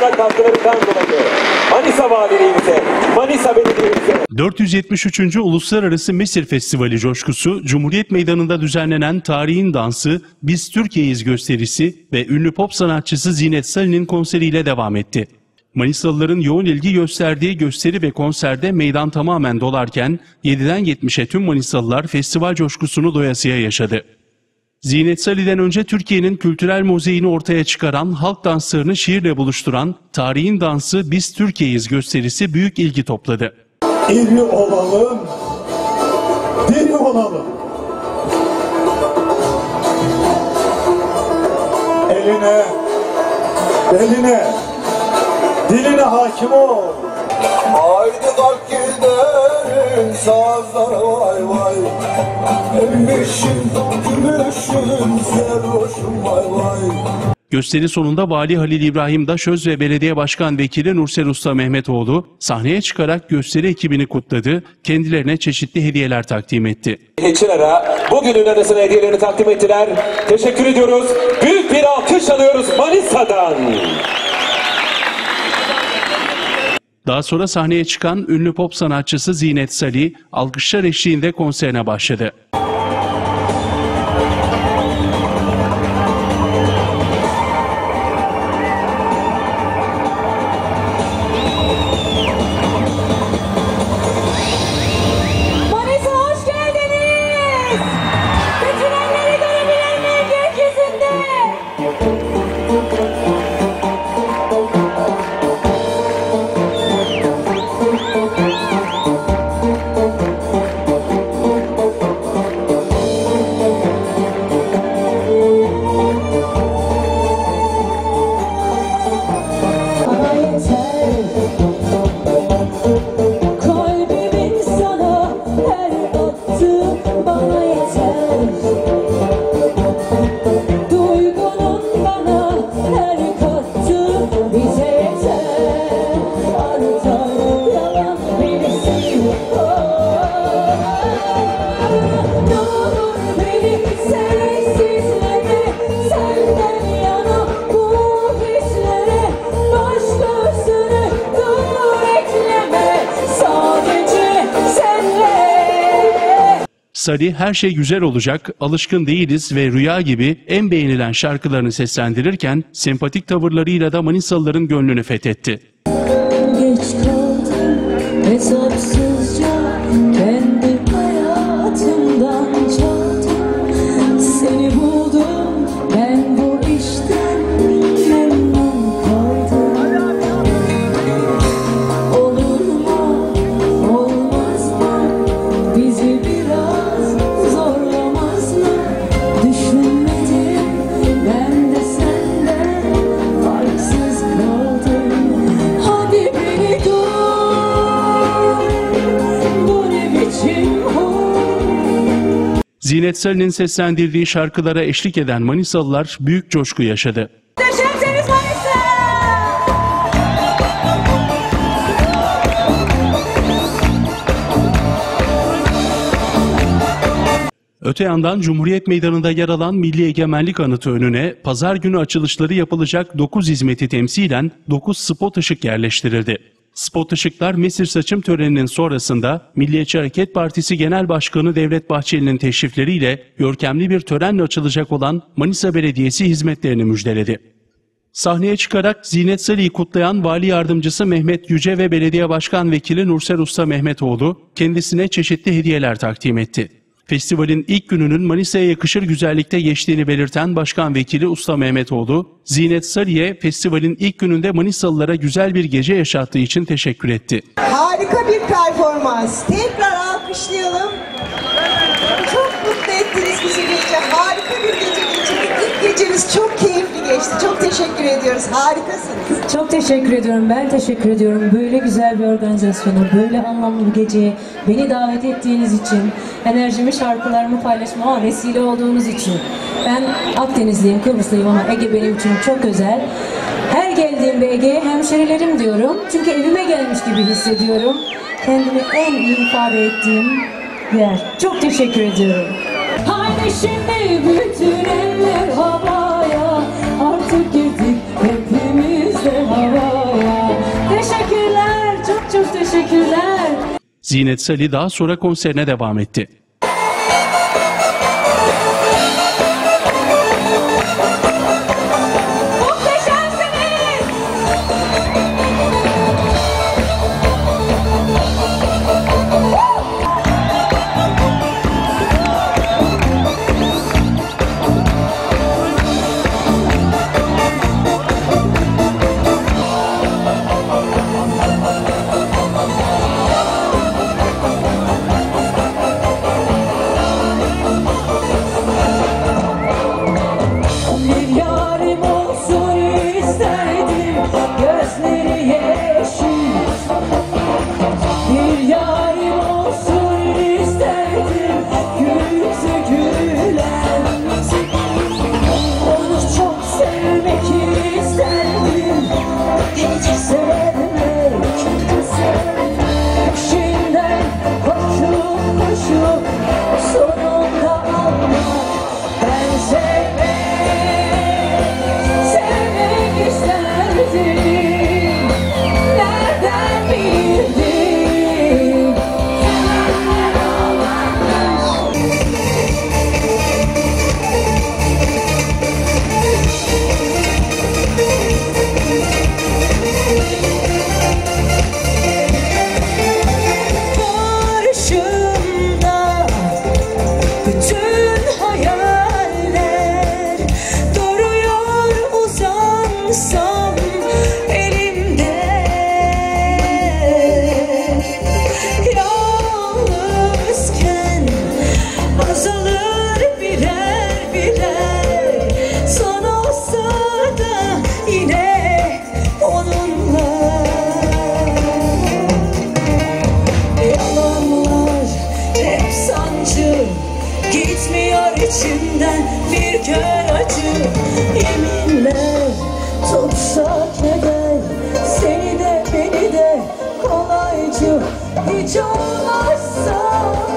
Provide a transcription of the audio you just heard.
konusuna katkılarından dolayı Manisa Valiliğimize, Manisa Belediye'mize 473. Uluslararası Mesir Festivali coşkusu, Cumhuriyet Meydanı'nda düzenlenen tarihin dansı, Biz Türkiye'yiz gösterisi ve ünlü pop sanatçısı Zinet Salih'in konseriyle devam etti. Manisalıların yoğun ilgi gösterdiği gösteri ve konserde meydan tamamen dolarken 7'den 70'e tüm Manisalılar festival coşkusunu doyasıya yaşadı. Zinet Salih'den önce Türkiye'nin kültürel mozeyini ortaya çıkaran, halk danslarını şiirle buluşturan Tarihin Dansı Biz Türkiye'yiz gösterisi büyük ilgi topladı. İri olalım, diri olalım. Eline, beline, diline hakim ol. Haydi kalk gidelim sazlara vay vay vay vay Gösteri sonunda Vali Halil İbrahim Daşöz ve Belediye Başkan Vekili Nursel Usta Mehmetoğlu sahneye çıkarak gösteri ekibini kutladı, kendilerine çeşitli hediyeler takdim etti. Geçilere bugünün arasına hediyelerini takdim ettiler. Teşekkür ediyoruz. Büyük bir alkış alıyoruz Manisa'dan. Daha sonra sahneye çıkan ünlü pop sanatçısı Zinet Salih, alkışlar eşliğinde konserine başladı. Salih her şey güzel olacak, alışkın değiliz ve rüya gibi en beğenilen şarkılarını seslendirirken sempatik tavırlarıyla da Manisalıların gönlünü fethetti. Zinet Salih'in seslendirdiği şarkılara eşlik eden Manisalılar büyük coşku yaşadı. Öte yandan Cumhuriyet Meydanı'nda yer alan Milli Egemenlik Anıtı önüne pazar günü açılışları yapılacak 9 hizmeti temsilen 9 spot ışık yerleştirildi. Spot ışıklar Mesir saçım töreninin sonrasında Milliyetçi Hareket Partisi Genel Başkanı Devlet Bahçeli'nin teşrifleriyle görkemli bir törenle açılacak olan Manisa Belediyesi hizmetlerini müjdeledi. Sahneye çıkarak Zinet Salih'i kutlayan Vali Yardımcısı Mehmet Yüce ve Belediye Başkan Vekili Nursel Usta Mehmetoğlu kendisine çeşitli hediyeler takdim etti. Festivalin ilk gününün Manisa'ya yakışır güzellikte geçtiğini belirten Başkan Vekili Usta Mehmetoğlu, Zinet Salih'e festivalin ilk gününde Manisalılara güzel bir gece yaşattığı için teşekkür etti. Harika bir performans. Tekrar alkışlayalım. Çok mutlu ettiniz bizi gece. Harika bir gece geçirdik. İlk gecemiz çok keyifli geçti. Çok teşekkür ediyoruz. Harikasınız. Çok teşekkür ediyorum. Ben teşekkür ediyorum. Böyle güzel bir organizasyona, böyle anlamlı bir geceye beni davet ettiğiniz için, enerjimi, şarkılarımı paylaşmama vesile olduğunuz için. Ben Akdenizliyim, Kıbrıslıyım ama Ege benim için çok özel. Her geldiğimde Ege'ye hemşerilerim diyorum. Çünkü evime gelmiş gibi hissediyorum. Kendimi en iyi ifade ettiğim yer. Çok teşekkür ediyorum. Haydi şimdi bütün eller havaya Zinet Salih daha sonra konserine devam etti. Show my soul.